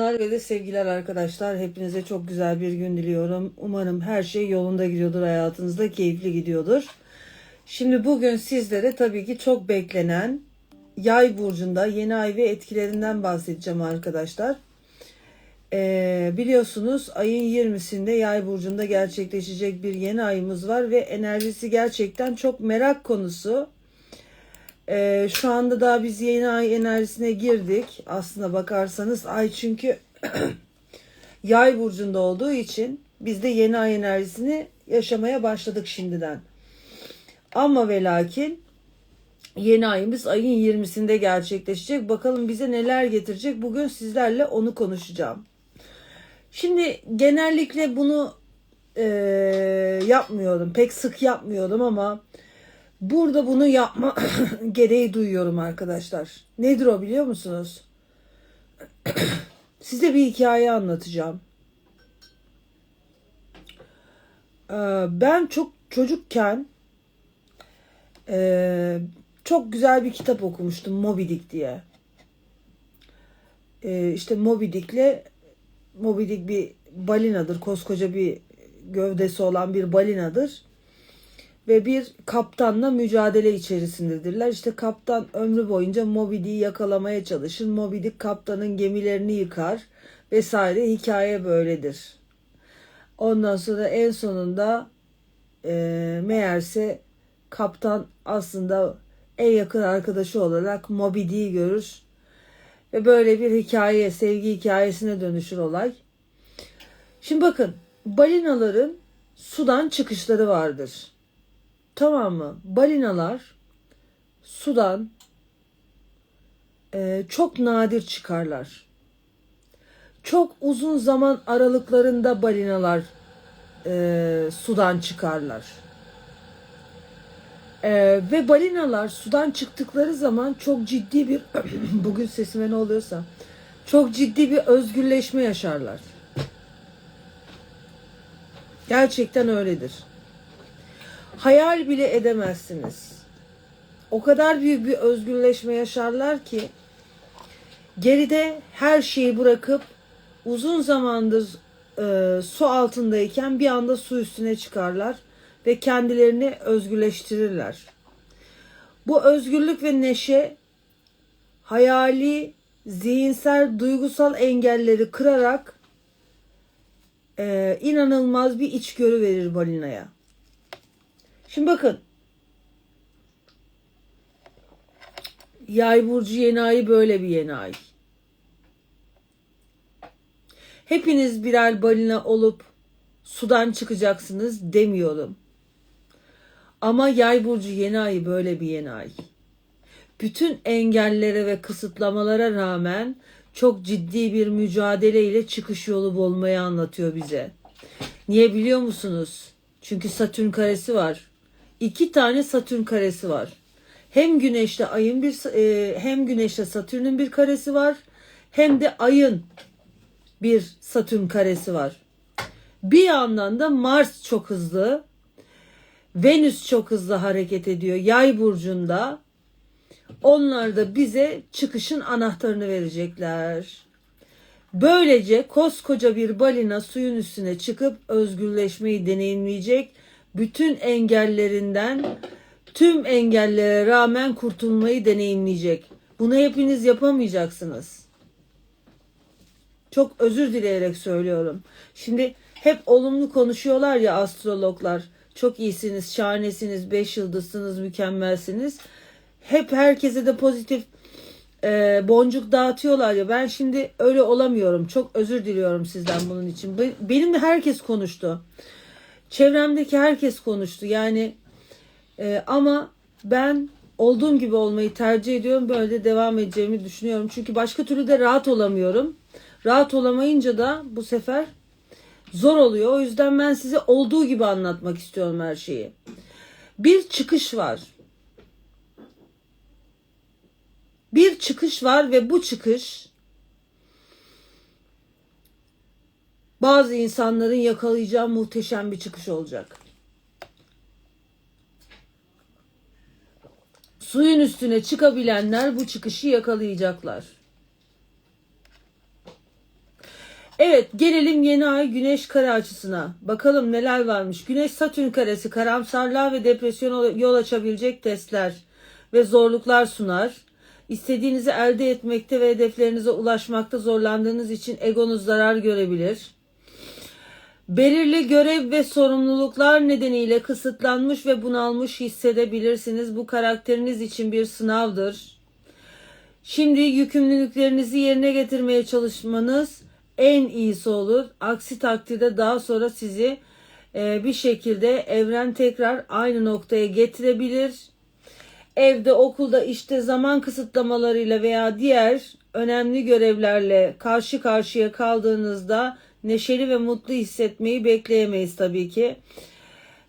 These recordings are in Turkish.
Ve de sevgiler arkadaşlar. Hepinize çok güzel bir gün diliyorum. Umarım her şey yolunda gidiyordur hayatınızda, keyifli gidiyordur. Şimdi bugün sizlere tabii ki çok beklenen Yay burcunda yeni ay ve etkilerinden bahsedeceğim arkadaşlar. Ee, biliyorsunuz ayın 20'sinde Yay burcunda gerçekleşecek bir yeni ayımız var ve enerjisi gerçekten çok merak konusu. Ee, şu anda daha biz yeni ay enerjisine girdik. Aslına bakarsanız ay çünkü yay burcunda olduğu için biz de yeni ay enerjisini yaşamaya başladık şimdiden. Ama ve lakin yeni ayımız ayın 20'sinde gerçekleşecek. Bakalım bize neler getirecek. Bugün sizlerle onu konuşacağım. Şimdi genellikle bunu e, yapmıyorum. Pek sık yapmıyorum ama Burada bunu yapma gereği duyuyorum arkadaşlar. Nedir o biliyor musunuz? Size bir hikaye anlatacağım. Ee, Ben çok çocukken e, çok güzel bir kitap okumuştum Moby Dick diye. Ee, İşte Moby Dick'le Moby Dick bir balinadır. Koskoca bir gövdesi olan bir balinadır ve bir kaptanla mücadele içerisindedirler. İşte kaptan ömrü boyunca Moby Dick'i yakalamaya çalışır. Moby Dick kaptanın gemilerini yıkar vesaire hikaye böyledir. Ondan sonra en sonunda e, meğerse kaptan aslında en yakın arkadaşı olarak Moby Dick'i görür. Ve böyle bir hikaye, sevgi hikayesine dönüşür olay. Şimdi bakın, balinaların sudan çıkışları vardır. Tamam mı? Balinalar sudan e, çok nadir çıkarlar. Çok uzun zaman aralıklarında balinalar e, sudan çıkarlar. E, ve balinalar sudan çıktıkları zaman çok ciddi bir bugün sesime ne oluyorsa çok ciddi bir özgürleşme yaşarlar. Gerçekten öyledir hayal bile edemezsiniz. O kadar büyük bir özgürleşme yaşarlar ki geride her şeyi bırakıp uzun zamandır e, su altındayken bir anda su üstüne çıkarlar ve kendilerini özgürleştirirler. Bu özgürlük ve neşe hayali, zihinsel, duygusal engelleri kırarak e, inanılmaz bir içgörü verir balinaya. Şimdi bakın. Yay burcu yeni ayı böyle bir yeni ay. Hepiniz birer balina olup sudan çıkacaksınız demiyorum. Ama yay burcu yeni ayı böyle bir yeni ay. Bütün engellere ve kısıtlamalara rağmen çok ciddi bir mücadeleyle çıkış yolu bulmayı anlatıyor bize. Niye biliyor musunuz? Çünkü Satürn karesi var iki tane Satürn karesi var. Hem Güneş'te ayın bir e, hem Güneş'te Satürn'ün bir karesi var. Hem de ayın bir Satürn karesi var. Bir yandan da Mars çok hızlı. Venüs çok hızlı hareket ediyor. Yay burcunda. Onlar da bize çıkışın anahtarını verecekler. Böylece koskoca bir balina suyun üstüne çıkıp özgürleşmeyi deneyimleyecek bütün engellerinden tüm engellere rağmen kurtulmayı deneyimleyecek. Bunu hepiniz yapamayacaksınız. Çok özür dileyerek söylüyorum. Şimdi hep olumlu konuşuyorlar ya astrologlar. Çok iyisiniz, şahanesiniz, beş yıldızsınız, mükemmelsiniz. Hep herkese de pozitif e, boncuk dağıtıyorlar ya. Ben şimdi öyle olamıyorum. Çok özür diliyorum sizden bunun için. Benim herkes konuştu. Çevremdeki herkes konuştu. Yani e, ama ben olduğum gibi olmayı tercih ediyorum. Böyle de devam edeceğimi düşünüyorum. Çünkü başka türlü de rahat olamıyorum. Rahat olamayınca da bu sefer zor oluyor. O yüzden ben size olduğu gibi anlatmak istiyorum her şeyi. Bir çıkış var. Bir çıkış var ve bu çıkış bazı insanların yakalayacağı muhteşem bir çıkış olacak. Suyun üstüne çıkabilenler bu çıkışı yakalayacaklar. Evet gelelim yeni ay güneş kare açısına. Bakalım neler varmış. Güneş satürn karesi karamsarlığa ve depresyona yol açabilecek testler ve zorluklar sunar. İstediğinizi elde etmekte ve hedeflerinize ulaşmakta zorlandığınız için egonuz zarar görebilir. Belirli görev ve sorumluluklar nedeniyle kısıtlanmış ve bunalmış hissedebilirsiniz. Bu karakteriniz için bir sınavdır. Şimdi yükümlülüklerinizi yerine getirmeye çalışmanız en iyisi olur. Aksi takdirde daha sonra sizi e, bir şekilde evren tekrar aynı noktaya getirebilir. Evde, okulda, işte zaman kısıtlamalarıyla veya diğer önemli görevlerle karşı karşıya kaldığınızda neşeli ve mutlu hissetmeyi bekleyemeyiz tabii ki.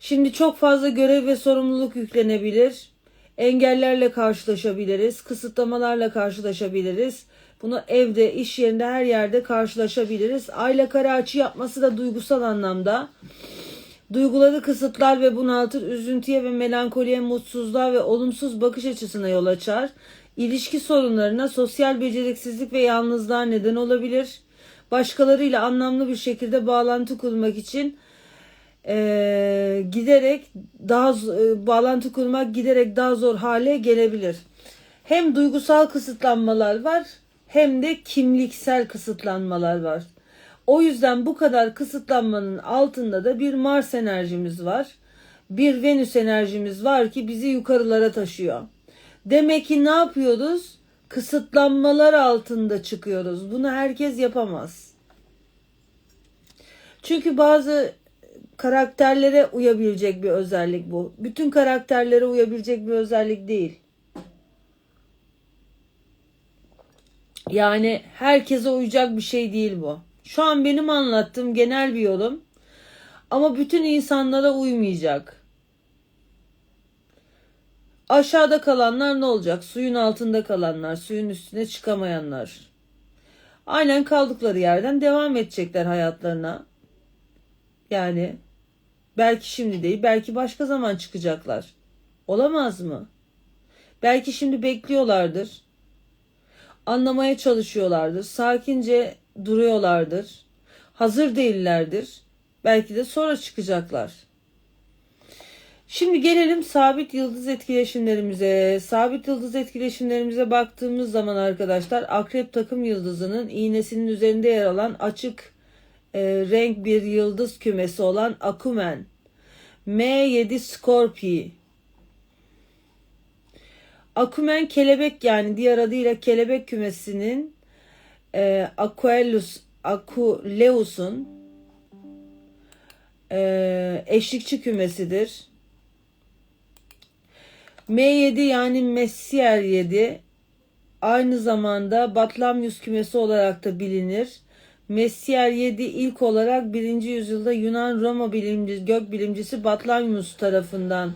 Şimdi çok fazla görev ve sorumluluk yüklenebilir. Engellerle karşılaşabiliriz, kısıtlamalarla karşılaşabiliriz. Bunu evde, iş yerinde, her yerde karşılaşabiliriz. Ayla kare açı yapması da duygusal anlamda. Duyguları kısıtlar ve bunaltır, üzüntüye ve melankoliye, mutsuzluğa ve olumsuz bakış açısına yol açar. İlişki sorunlarına, sosyal beceriksizlik ve yalnızlığa neden olabilir. Başkalarıyla anlamlı bir şekilde bağlantı kurmak için e, giderek daha e, bağlantı kurmak giderek daha zor hale gelebilir. Hem duygusal kısıtlanmalar var hem de kimliksel kısıtlanmalar var. O yüzden bu kadar kısıtlanmanın altında da bir Mars enerjimiz var. Bir Venüs enerjimiz var ki bizi yukarılara taşıyor. Demek ki ne yapıyoruz? Kısıtlanmalar altında çıkıyoruz. Bunu herkes yapamaz. Çünkü bazı karakterlere uyabilecek bir özellik bu. Bütün karakterlere uyabilecek bir özellik değil. Yani herkese uyacak bir şey değil bu. Şu an benim anlattığım genel bir yorum. Ama bütün insanlara uymayacak. Aşağıda kalanlar ne olacak? Suyun altında kalanlar, suyun üstüne çıkamayanlar. Aynen kaldıkları yerden devam edecekler hayatlarına. Yani belki şimdi değil, belki başka zaman çıkacaklar. Olamaz mı? Belki şimdi bekliyorlardır anlamaya çalışıyorlardır. Sakince duruyorlardır. Hazır değillerdir. Belki de sonra çıkacaklar. Şimdi gelelim sabit yıldız etkileşimlerimize. Sabit yıldız etkileşimlerimize baktığımız zaman arkadaşlar akrep takım yıldızının iğnesinin üzerinde yer alan açık e, renk bir yıldız kümesi olan Akumen. M7 Scorpii Akumen kelebek yani diğer adıyla kelebek kümesinin e, Aquelus Aculeus'un e, eşlikçi kümesidir. M7 yani Messier 7 aynı zamanda Batlamyus kümesi olarak da bilinir. Messier 7 ilk olarak 1. yüzyılda Yunan Roma bilimci, gök bilimcisi Batlamyus tarafından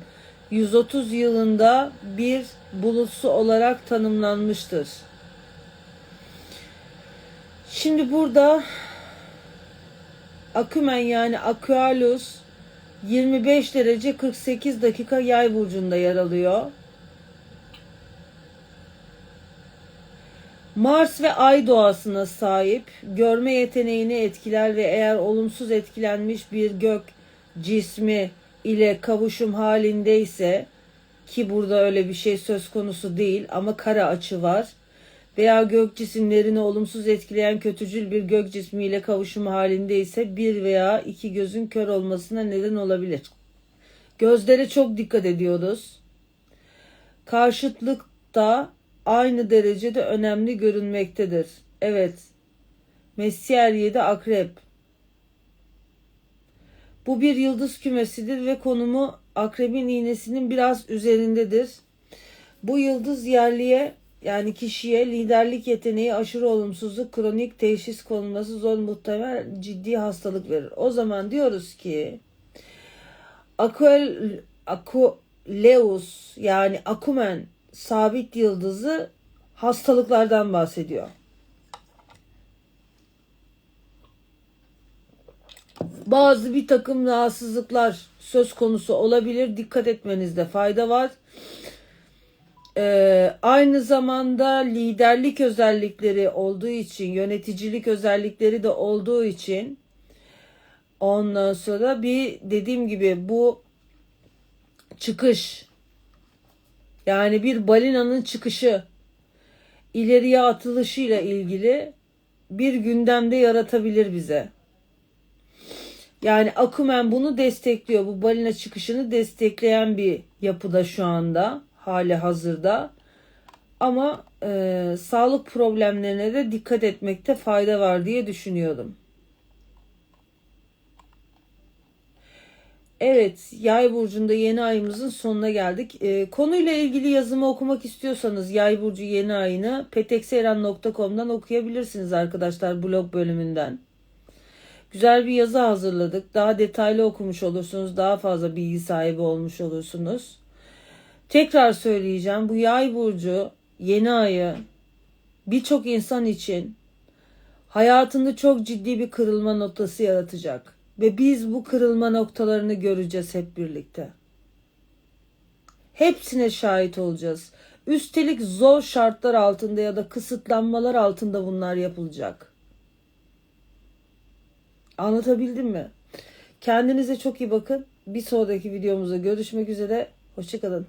130 yılında bir bulutsu olarak tanımlanmıştır. Şimdi burada Akümen yani Aqualus 25 derece 48 dakika yay burcunda yer alıyor. Mars ve Ay doğasına sahip, görme yeteneğini etkiler ve eğer olumsuz etkilenmiş bir gök cismi ile kavuşum halindeyse ki burada öyle bir şey söz konusu değil ama kara açı var veya gök cisimlerini olumsuz etkileyen kötücül bir gök cismiyle kavuşum halindeyse bir veya iki gözün kör olmasına neden olabilir. Gözlere çok dikkat ediyoruz. Karşıtlık da aynı derecede önemli görünmektedir. Evet. Messier 7 akrep. Bu bir yıldız kümesidir ve konumu akrebin iğnesinin biraz üzerindedir. Bu yıldız yerliye yani kişiye liderlik yeteneği, aşırı olumsuzluk, kronik teşhis konulması zor muhtemel ciddi hastalık verir. O zaman diyoruz ki Aquel, Akuleus yani Akumen sabit yıldızı hastalıklardan bahsediyor. bazı bir takım rahatsızlıklar söz konusu olabilir. Dikkat etmenizde fayda var. Ee, aynı zamanda liderlik özellikleri olduğu için, yöneticilik özellikleri de olduğu için ondan sonra bir dediğim gibi bu çıkış yani bir balinanın çıkışı ileriye atılışıyla ilgili bir gündemde yaratabilir bize. Yani Akumen bunu destekliyor. Bu balina çıkışını destekleyen bir yapıda şu anda hali hazırda. Ama e, sağlık problemlerine de dikkat etmekte fayda var diye düşünüyorum. Evet, Yay burcunda yeni ayımızın sonuna geldik. E, konuyla ilgili yazımı okumak istiyorsanız Yay burcu yeni ayını petekseren.com'dan okuyabilirsiniz arkadaşlar blog bölümünden. Güzel bir yazı hazırladık. Daha detaylı okumuş olursunuz. Daha fazla bilgi sahibi olmuş olursunuz. Tekrar söyleyeceğim. Bu yay burcu yeni ayı birçok insan için hayatında çok ciddi bir kırılma noktası yaratacak. Ve biz bu kırılma noktalarını göreceğiz hep birlikte. Hepsine şahit olacağız. Üstelik zor şartlar altında ya da kısıtlanmalar altında bunlar yapılacak. Anlatabildim mi? Kendinize çok iyi bakın. Bir sonraki videomuzda görüşmek üzere. Hoşçakalın.